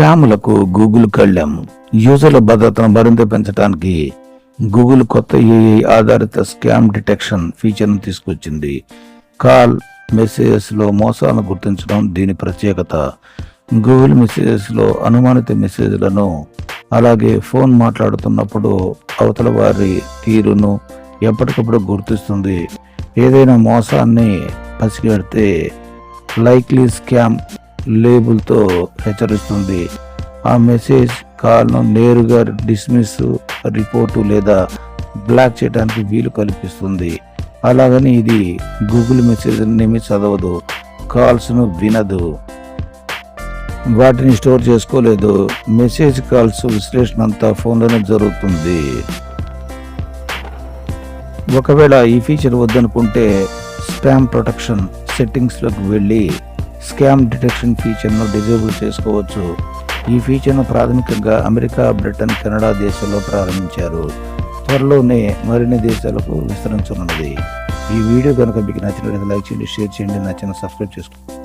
స్కాములకు Google కళ్ళెం. యూజర్ల భద్రతను మరింత పెంచడానికి గూగుల్ కొత్త ఏఐ ఆధారిత స్కామ్ డిటెక్షన్ ఫీచర్ను తీసుకొచ్చింది. కాల్ మెసేజెస్లో మోసాలను గుర్తించడం దీని ప్రత్యేకత. గూగుల్ మెసేజెస్లో అనుమానిత మెసేజ్లను అలాగే ఫోన్ మాట్లాడుతున్నప్పుడు అవతల వారి తీరును ఎప్పటికప్పుడు గుర్తిస్తుంది. ఏదైనా మోసాన్ని పసిగడితే లైక్లీ స్కామ్ లేబుల్తో హెచ్చరిస్తుంది. ఆ మెసేజ్ కాల్ను నేరుగా డిస్మిస్ రిపోర్టు లేదా బ్లాక్ చేయడానికి వీలు కల్పిస్తుంది. అలాగని ఇది గూగుల్ మెసేజ్ చదవదు కాల్స్ను వినదు. వాటిని స్టోర్ చేసుకోలేదు. మెసేజ్ కాల్స్ విశ్లేషణ అంతా ఫోన్లోనే జరుగుతుంది. ఒకవేళ ఈ ఫీచర్ వద్దనుకుంటే స్పామ్ ప్రొటెక్షన్ సెట్టింగ్స్లోకి వెళ్ళి స్కామ్ డిటెక్షన్ ఫీచర్ను డిజేబుల్ చేసుకోవచ్చు. ఈ ఫీచర్ను ప్రాథమికంగా అమెరికా బ్రిటన్ కెనడా దేశాల్లో ప్రారంభించారు. త్వరలోనే మరిన్ని దేశాలకు విస్తరించనున్నది. ఈ వీడియో కనుక మీకు నచ్చినట్లయితే లైక్ చేయండి షేర్ చేయండి నచ్చిన సబ్స్క్రైబ్ చేసుకోండి.